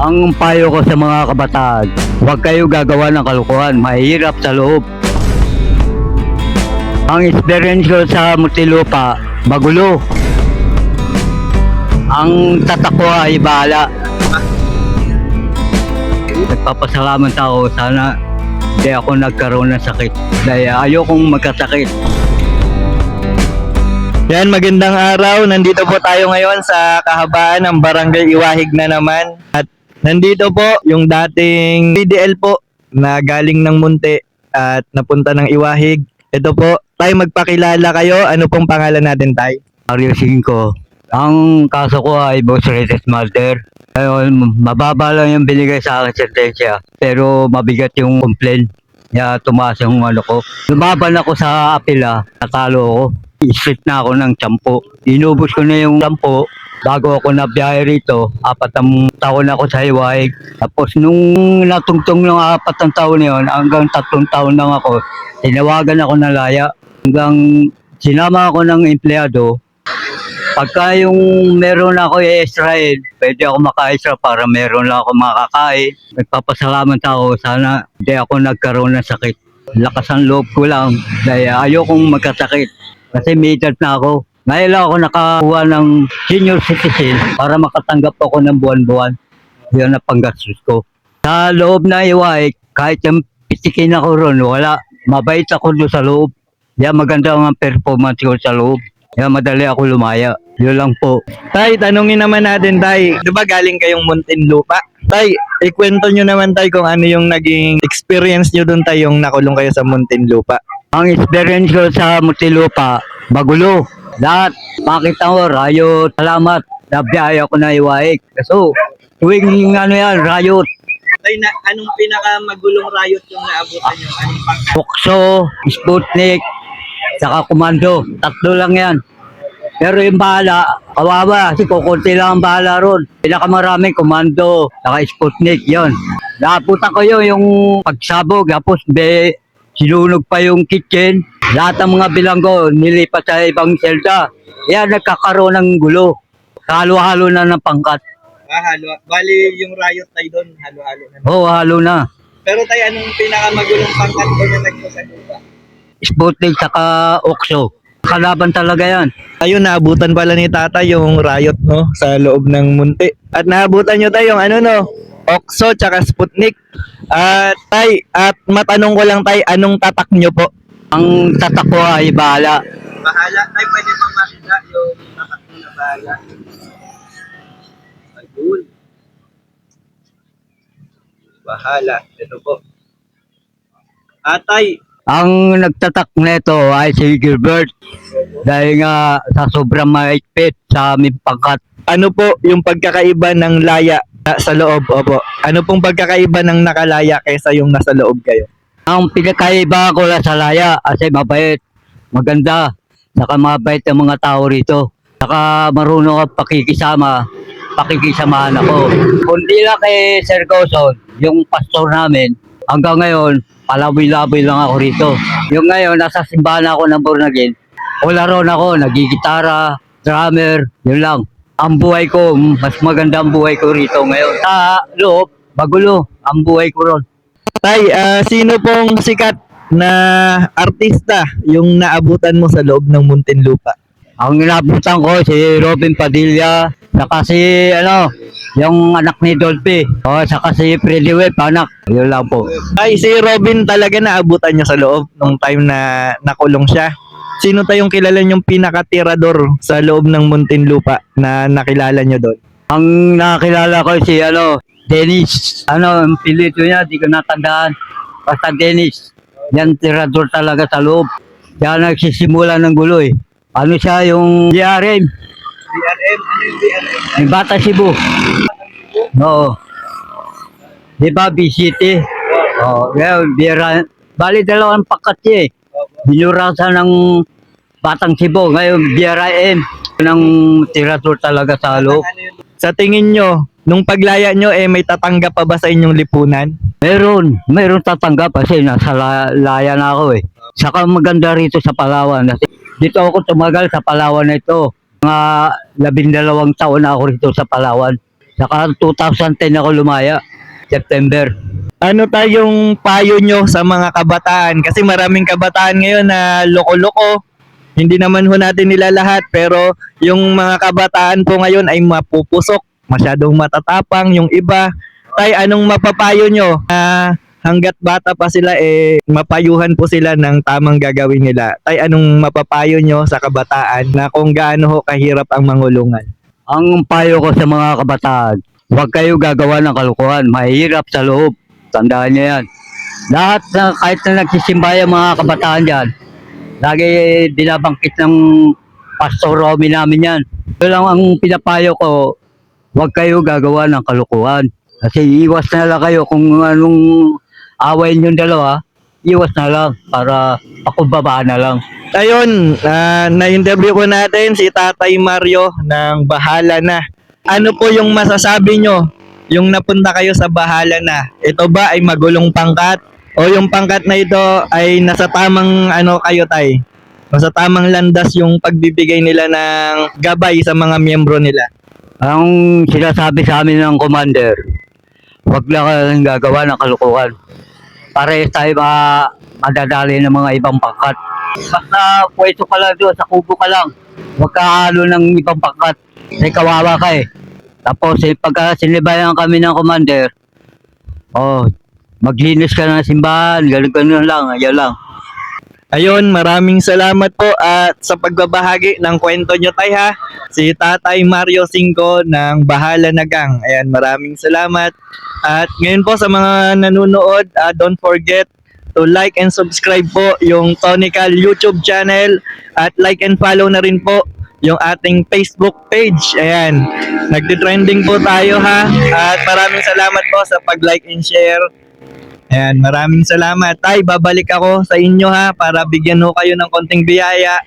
Ang payo ko sa mga kabataan, huwag kayo gagawa ng kalukuhan, mahirap sa loob. Ang experience ko sa Muntinlupa, magulo. Ang tatak ko ay bahala. Nagpapasalamat ako, sana hindi ako nagkaroon ng sakit. Dahil ayokong magkasakit. Yan, magandang araw. Nandito po tayo ngayon sa kahabaan ng Barangay Iwahig na naman. At nandito po yung dating PDL po na galing ng Munti at napunta ng Iwahig. Ito po, tayo magpakilala kayo. Ano pong pangalan natin, tay? Mario 5. Ang kaso ko ay boss rated murder. Ngayon, mababa lang yung binigay sa akin sentensya. Pero mabigat yung complaint. Kaya tumaas yung ano ko. Lumaban ako sa apila. Natalo ako. Street na ako ng tiyampo. Inubos ko na yung tiyampo. Bago ako nabiyahe rito, apat ang taon ako sa Hiwaig. Tapos nung natungtong ng apat ang taon na yun, hanggang tatlong taon lang ako, tinawagan ako ng laya. Hanggang sinama ako ng empleyado, Pagka yung meron ako i-Israel, pwede ako maka-extra para meron lang ako makakain. Nagpapasalamat ako, sana hindi ako nagkaroon ng sakit. Lakas ang loob ko lang, dahil ayokong magkasakit. Kasi may edad na ako. Ngayon lang ako nakakuha ng senior citizen para makatanggap ako ng buwan-buwan. Yun ang panggastos ko. Sa loob na iwaik, kahit yung pitikin ako ron, wala. Mabait ako doon sa loob. Yan maganda ang performance ko sa loob. Kaya madali ako lumaya. Yun lang po. Tay, tanungin naman natin, tay. Di ba galing kayong Muntinlupa? Tay, ikwento nyo naman, tay, kung ano yung naging experience nyo doon, tay, yung nakulong kayo sa Muntinlupa. Ang experience ko sa Muntinlupa, magulo. Lahat, makita ko, rayo, salamat. Nabiyaya ko na iwaik. So, tuwing ano yan, rayot, Tay, na, anong pinakamagulong riot yung naabutan nyo? Anong pang... Pukso, Sputnik, saka Komando. Tatlo lang yan. Pero yung bahala, kawawa, kasi kukunti lang ang bahala ron. Pinakamaraming Komando, saka Sputnik, yon. Naputan ko yun, yung pagsabog, tapos be, sinunog pa yung kitchen. Lahat ng mga bilanggo, nilipat sa ibang selda. Yan, nagkakaroon ng gulo. Halo-halo na ng pangkat. Ah, halo. Bali, yung riot tay doon, halo-halo na. Oo, halo na. Pero tay, anong pinakamagulong pangkat ko na nagsasalupa? Sputnik, saka Okso. Kalaban talaga yan. Ayun, naabutan pala ni tata yung riot, no? Sa loob ng munti. At naabutan nyo tayo yung ano, no? Oxo, tsaka Sputnik. At tay, at matanong ko lang tay, anong tatak nyo po? Ang tatak ko ay bahala. Bahala. Tay, pwede bang makita yung tatak mo na bahala? Ayun. Bahala. Ito po. Atay, Ang nagtatak nito ay si Gilbert dahil nga sa sobrang maipit sa aming pangkat. ano po yung pagkakaiba ng laya sa loob? Opo. Ano pong pagkakaiba ng nakalaya kaysa yung nasa loob kayo? Ang pinakaiba ko lang sa laya kasi mabait, maganda, saka mabait ang mga tao rito. Saka marunong ang pakikisama, pakikisamahan ako. Kundi lang kay Sir Goson, yung pastor namin, hanggang ngayon, palaboy-laboy lang ako rito. Yung ngayon, nasa simbahan ako ng Bornagin, wala ron ako, nagigitara, drummer, yun lang. Ang buhay ko, mas maganda ang buhay ko rito ngayon. Sa loob, magulo, ang buhay ko ron. Tay, ah, sino pong sikat na artista yung naabutan mo sa loob ng Muntinlupa? Ang inabutan ko si Robin Padilla, saka si ano, yung anak ni Dolphy. O, saka si Freddy Webb, anak. Yun lang po. Ay, si Robin talaga naabutan niya sa loob nung time na nakulong siya. Sino tayong kilala niyong pinakatirador sa loob ng Muntinlupa na nakilala niyo doon? Ang nakilala ko si ano, Dennis. Ano, ang pilito niya, di ko natandaan. Basta Dennis. Yan tirador talaga sa loob. Kaya nagsisimula ng gulo eh. Ano siya yung DRM, BRM? Ano yung BRM? yung Bata Cebu. Oo. Di ba, BCT? Oo, yeah, bira. Bali dalawang pakat siya eh. Binurasan ng Batang Cebu. Ngayon, BRIM. Ng tirador talaga sa loob. Sa tingin nyo, nung paglaya nyo, eh, may tatanggap pa ba sa inyong lipunan? Meron, meron tatanggap kasi nasa la- laya na ako eh. Saka maganda rito sa Palawan. Kasi dito ako tumagal sa Palawan na ito. Mga labindalawang taon na ako rito sa Palawan. Saka 2010 ako lumaya. September. Ano tayong payo nyo sa mga kabataan? Kasi maraming kabataan ngayon na loko-loko. Hindi naman ho natin nila lahat pero yung mga kabataan po ngayon ay mapupusok, masyadong matatapang yung iba. Tay, anong mapapayo nyo? na hanggat bata pa sila eh mapayuhan po sila ng tamang gagawin nila. Tay, anong mapapayo nyo sa kabataan na kung gaano ho kahirap ang mangulungan? Ang payo ko sa mga kabataan, huwag kayo gagawa ng kalukuhan. Mahirap sa loob. Tandaan niyo yan. Lahat na kahit na nagsisimba yung mga kabataan dyan, lagi binabangkit ng Pastor Romy namin yan. Ito lang ang pinapayo ko, huwag kayo gagawa ng kalukuhan. Kasi iwas na lang kayo kung anong awayin yung dalawa, iwas na lang para pakumbaba na lang. Ayun, ah, na-interview ko natin si Tatay Mario ng Bahala na. Ano po yung masasabi nyo yung napunta kayo sa Bahala na? Ito ba ay magulong pangkat? O yung pangkat na ito ay nasa tamang ano kayo tay? Nasa tamang landas yung pagbibigay nila ng gabay sa mga miyembro nila. Ang sinasabi sa amin ng commander, huwag lang kayong gagawa ng kalukuhan. Parehas tayo ma madadali ng mga ibang pangkat. Basta pwesto ka lang doon, sa kubo ka lang. Huwag ka halo ng ibang pangkat. Kasi kawawa ka eh. Tapos eh, pagka sinibayan kami ng commander, oh, maglinis ka ng simbahan, ganun ganun lang, ayaw lang. Ayun, maraming salamat po at sa pagbabahagi ng kwento nyo tay ha. Si Tatay Mario Cinco ng Bahala na. Ayan, maraming salamat. At ngayon po sa mga nanonood, ah, don't forget to like and subscribe po yung Tonical YouTube channel at like and follow na rin po yung ating Facebook page. Ayan, nagtitrending po tayo ha. At maraming salamat po sa pag-like and share. Ayan, maraming salamat. Tay, babalik ako sa inyo ha para bigyan ho kayo ng konting biyaya